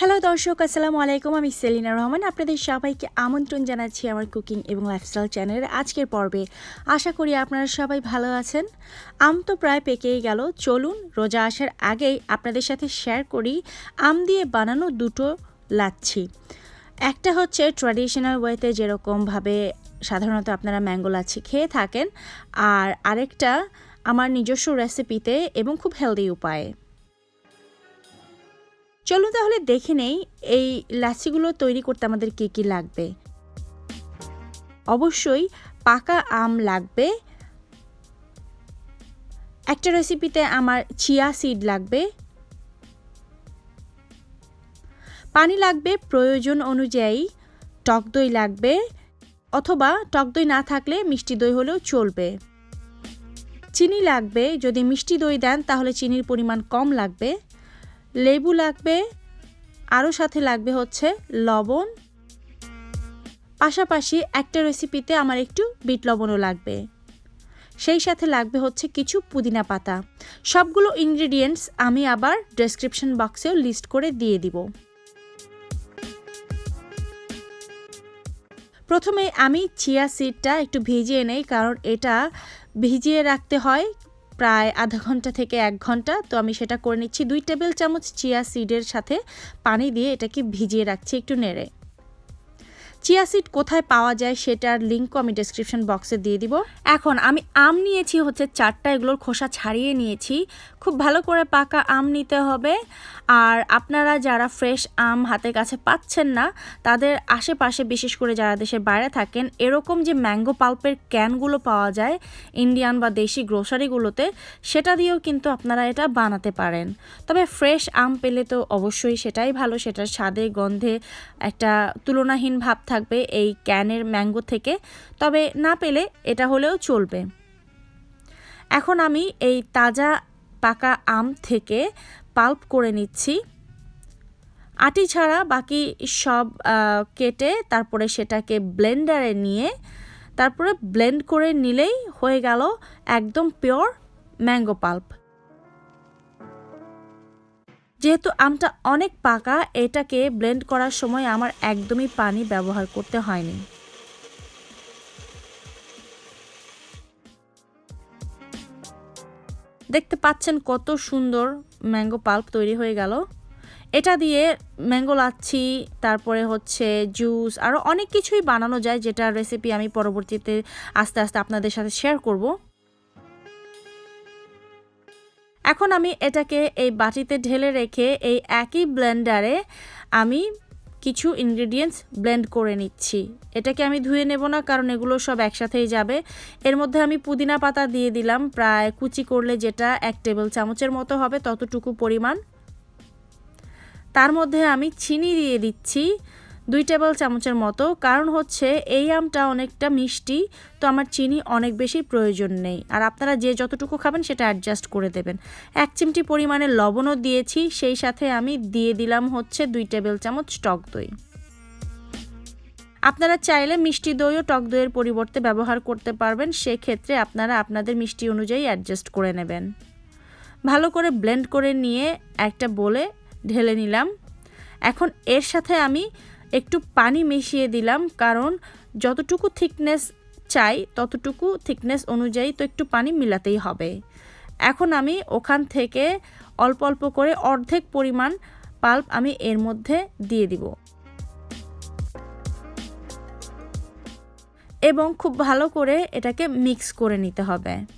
Hello দর্শক, আসসালামু আলাইকুম। আমি সেলিনা রহমান। আপনাদের সবাইকে আমন্ত্রণ জানাচ্ছি আমার কুকিং এবং লাইফস্টাইল চ্যানেলের আজকের পর্বে। আশা করি আপনারা সবাই ভালো আছেন। আম তো প্রায় পেকেই গেল। চলুন, রোজা আসার আগেই আপনাদের সাথে শেয়ার করি আম দিয়ে বানানো দুটো লাচ্ছি। একটা হচ্ছে ট্র্যাডিশনাল ওয়েতে যেরকমভাবে সাধারণত আপনারা ম্যাঙ্গো লাচ্ছি খেয়ে থাকেন। আর আরেকটা আমার নিজস্ব রেসিপিতে এবং খুব হেলদি উপায়ে। চলুন তাহলে দেখে নেই এই লাচ্ছিগুলো তৈরি করতে আমাদের কী কী লাগবে। অবশ্যই পাকা আম লাগবে। একটা রেসিপিতে আমার চিয়া সিড লাগবে। পানি লাগবে প্রয়োজন অনুযায়ী। টক দই লাগবে। অথবা টক দই না থাকলে মিষ্টি দই হলেও চলবে। চিনি লাগবে। যদি মিষ্টি দই দেন তাহলে চিনির পরিমাণ কম লাগবে। লেবু লাগবে, আরও সাথে লাগবে হচ্ছে লবণ। পাশাপাশি একটা রেসিপিতে আমার একটু বিট লবণও লাগবে। সেই সাথে লাগবে হচ্ছে কিছু পুদিনা পাতা। সবগুলো ইনগ্রিডিয়েন্টস আমি আবার ডেসক্রিপশন বক্সেও লিস্ট করে দিয়ে দিব। প্রথমে আমি চিয়া সিডটা একটু ভিজিয়ে নেই, কারণ এটা ভিজিয়ে রাখতে হয় প্রায় আধা ঘণ্টা থেকে এক ঘণ্টা। তো আমি সেটা করে নিচ্ছি। দুই টেবিল চামচ চিয়া সিডের সাথে পানি দিয়ে এটাকে ভিজিয়ে রাখছি একটু নেড়ে। চিয়া সিড কোথায় পাওয়া যায় সেটার লিঙ্কও আমি ডেসক্রিপশন বক্সে দিয়ে দিব। এখন আমি আম নিয়েছি, হচ্ছে চারটা, এগুলোর খোসা ছাড়িয়ে নিয়েছি। খুব ভালো করে পাকা আম নিতে হবে। আর আপনারা যারা ফ্রেশ আম হাতের কাছে পাচ্ছেন না, তাদের আশেপাশে, বিশেষ করে যারা দেশের বাইরে থাকেন, এরকম যে ম্যাঙ্গো পাল্পের ক্যানগুলো পাওয়া যায় ইন্ডিয়ান বা দেশি গ্রোসারিগুলোতে, সেটা দিয়েও কিন্তু আপনারা এটা বানাতে পারেন। তবে ফ্রেশ আম পেলে তো অবশ্যই সেটাই ভালো, সেটার স্বাদে, গন্ধে একটা তুলনাহীন ভাব থাকবে এই ক্যানের ম্যাঙ্গো থেকে, তবে না পেলে এটা হলেও চলবে। এখন আমি এই তাজা পাকা আম থেকে পাল্প করে নিচ্ছি। আটি ছাড়া বাকি সব কেটে তারপরে সেটাকে ব্লেন্ডারে নিয়ে তারপরে ব্লেন্ড করে নিলেই হয়ে গেল একদম পিওর ম্যাঙ্গো পাল্প। যেহেতু আমটা অনেক পাকা, এটাকে ব্লেন্ড করার সময় আমার একদমই পানি ব্যবহার করতে হয়নি। দেখতে পাচ্ছেন কত সুন্দর ম্যাঙ্গো পাল্প তৈরি হয়ে গেল। এটা দিয়ে ম্যাঙ্গো লাচ্ছি, তারপরে হচ্ছে জুস আরও অনেক কিছুই বানানো যায় যেটা রেসিপি আমি পরবর্তীতে আস্তে আস্তে আপনাদের সাথে শেয়ার করব। এখন আমি এটাকে এই বাটিতে ঢেলে রেখে এই একই ব্লেন্ডারে আমি কিছু ইনগ্রিডিয়েন্টস ব্লেন্ড করে নিচ্ছি। এটাকে আমি ধুয়ে নেব না, কারণ এগুলো সব একসাথেই যাবে। এর মধ্যে আমি পুদিনা পাতা দিয়ে দিলাম, প্রায় কুচি করলে যেটা এক টেবিল চামচের মতো হবে, ততটুকু পরিমাণ। তার মধ্যে আমি চিনি দিয়ে দিচ্ছি। দুই টেবিল চামচের মতো। কারণ হচ্ছে, এই আমটা অনেকটা মিষ্টি, তো আমার চিনি অনেক বেশি প্রয়োজন নেই। আর আপনারা যে যতটুকু খাবেন, সেটা অ্যাডজাস্ট করে দেবেন। এক চিমটি পরিমাণে লবণও দিয়েছি, সেই সাথে আমি দিয়ে দিলাম হচ্ছে দুই টেবিল চামচ টক দই। আপনারা চাইলে মিষ্টি দইও টক দইয়ের পরিবর্তে ব্যবহার করতে পারবেন, সেক্ষেত্রে আপনারা আপনাদের মিষ্টি অনুযায়ী অ্যাডজাস্ট করে নেবেন। ভালো করে ব্লেন্ড করে নিয়ে একটা বলে ঢেলে নিলাম। এখন এর সাথে আমি একটু পানি মিশিয়ে দিলাম, কারণ যতটুকু থিকনেস চাই, ততটুকু থিকনেস অনুযায়ী তো একটু পানি মিলাতেই হবে। এখন আমি ওখান থেকে অল্প অল্প করে অর্ধেক পরিমাণ পাল্প আমি এর মধ্যে দিয়ে দিব। এবং খুব ভালো করে এটাকে মিক্স করে নিতে হবে।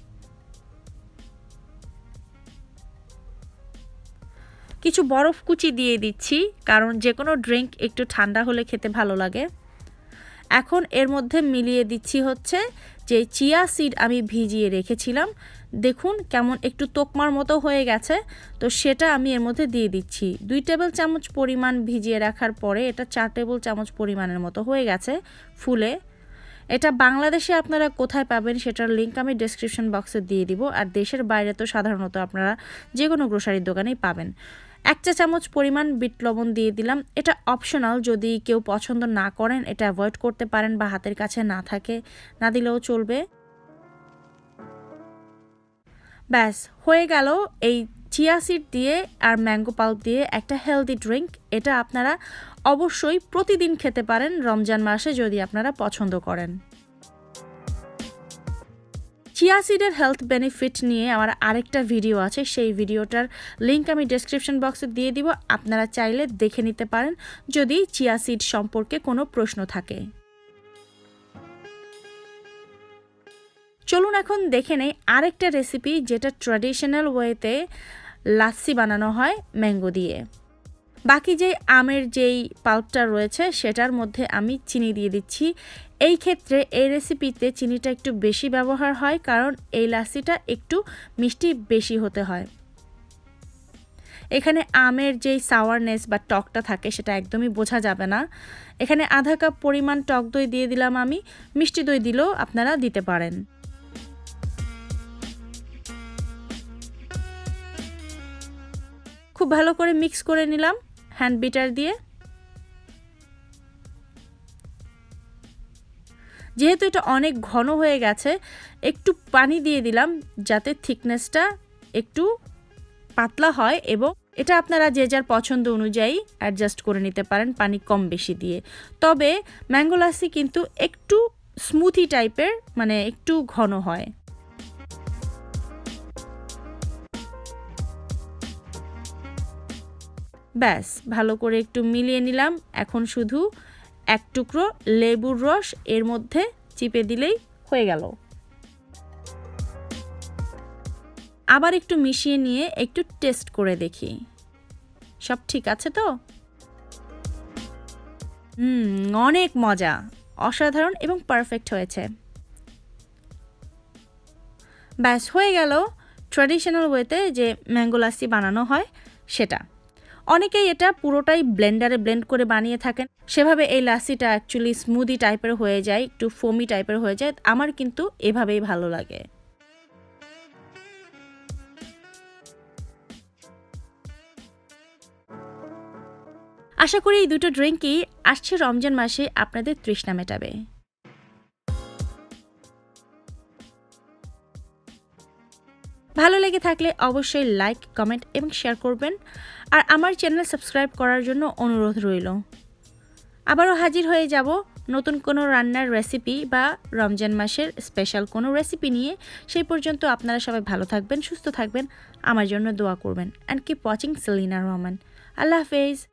কিছু বরফ কুচি দিয়ে দিচ্ছি, কারণ যে কোনো ড্রিঙ্ক একটু ঠান্ডা হলে খেতে ভালো লাগে। এখন এর মধ্যে মিলিয়ে দিচ্ছি হচ্ছে যে চিয়া সিড আমি ভিজিয়ে রেখেছিলাম। দেখুন কেমন একটু তোকমার মতো হয়ে গেছে, তো সেটা আমি এর মধ্যে দিয়ে দিচ্ছি। দুই টেবিল চামচ পরিমাণ ভিজিয়ে রাখার পরে এটা চার টেবিল চামচ পরিমাণের মতো হয়ে গেছে ফুলে। এটা বাংলাদেশে আপনারা কোথায় পাবেন সেটার লিঙ্ক আমি ডেসক্রিপশন বক্সে দিয়ে দিব, আর দেশের বাইরে তো সাধারণত আপনারা যে কোনো গ্রোসারির দোকানেই পাবেন। এক চা চামচ পরিমাণ বিট লবণ দিয়ে দিলাম। এটা অপশনাল যদি কেউ পছন্দ না করেন, এটা অ্যাভয়েড করতে পারেন বা হাতের কাছে না থাকে, না দিলেও চলবে। ব্যাস, হয়ে গেল এই চিয়া সিড দিয়ে আর ম্যাঙ্গো পাল্প দিয়ে একটা হেলদি ড্রিঙ্ক এটা আপনারা অবশ্যই প্রতিদিন খেতে পারেন রমজান মাসে যদি আপনারা পছন্দ করেন। চিয়া সিডের হেলথ বেনিফিট নিয়ে আমার আরেকটা ভিডিও আছে। সেই ভিডিওটার লিঙ্ক আমি ডেসক্রিপশন বক্সে দিয়ে দিব। আপনারা চাইলে দেখে নিতে পারেন যদি চিয়া সিড সম্পর্কে কোনো প্রশ্ন থাকে। চলুন এখন দেখে নেই আরেকটা রেসিপি যেটা ট্র্যাডিশনাল ওয়েতে লাচ্ছি বানানো হয় ম্যাঙ্গো দিয়ে। বাকি যে আমের যেই পাল্পটা রয়েছে, সেটার মধ্যে আমি চিনি দিয়ে দিচ্ছি। এই ক্ষেত্রে এই রেসিপিতে চিনিটা একটু বেশি ব্যবহার হয়, কারণ এই লাচ্ছিটা একটু মিষ্টি বেশি হতে হয়। এখানে আমের যেই সাওয়ারনেস বা টকটা থাকে সেটা একদমই বোঝা যাবে না। এখানে আধা কাপ পরিমাণ টক দই দিয়ে দিলাম আমি, মিষ্টি দই দিলেও আপনারা দিতে পারেন। খুব ভালো করে মিক্স করে নিলাম হ্যান্ড বিটার দিয়ে। যেহেতু এটা অনেক ঘন হয়ে গেছে, একটু পানি দিয়ে দিলাম যাতে থিকনেসটা একটু পাতলা হয় এবং এটা আপনারা যে যার পছন্দ অনুযায়ী অ্যাডজাস্ট করে নিতে পারেন পানি কম বেশি দিয়ে। তবে ম্যাঙ্গো লাসি কিন্তু একটু স্মুথি টাইপের মানে একটু ঘন হয়। ব্যাস, ভালো করে একটু মিলিয়ে নিলাম। এখন শুধু এক টুকরো লেবুর রস এর মধ্যে চিপে দিলেই হয়ে গেল। আবার একটু মিশিয়ে নিয়ে একটু টেস্ট করে দেখি। সব ঠিক আছে তো? হুম, অনেক মজা। অসাধারণ এবং পারফেক্ট হয়েছে। ব্যাস, হয়ে গেল। ট্র্যাডিশনাল ওয়েতে যে ম্যাঙ্গো লাসি বানানো হয়, সেটা। অনেকেই এটা পুরোটাই ব্লেন্ডারে ব্লেন্ড করে বানিয়ে থাকেন। সেভাবে এই লাসিটা অ্যাকচুয়ালি স্মুদি টাইপের হয়ে যায়, একটু ফোমি টাইপের হয়ে যায়। আমার কিন্তু এভাবেই ভালো লাগে। আশা করি এই দুটো ড্রিঙ্কই আসছে রমজান মাসে আপনাদের তৃষ্ণা মেটাবে। ভালো লেগে থাকলে অবশ্যই লাইক কমেন্ট এবং শেয়ার করবেন। আর আমার চ্যানেল সাবস্ক্রাইব করার জন্য অনুরোধ রইল। আবারও হাজির হয়ে যাব নতুন কোনো রান্নার রেসিপি বা রমজান মাসের স্পেশাল কোনো রেসিপি নিয়ে। সেই পর্যন্ত আপনারা সবাই ভালো থাকবেন, সুস্থ থাকবেন। আমার জন্য দোয়া করবেন। And keep watching Selina Rahman আল্লাহ হাফেজ।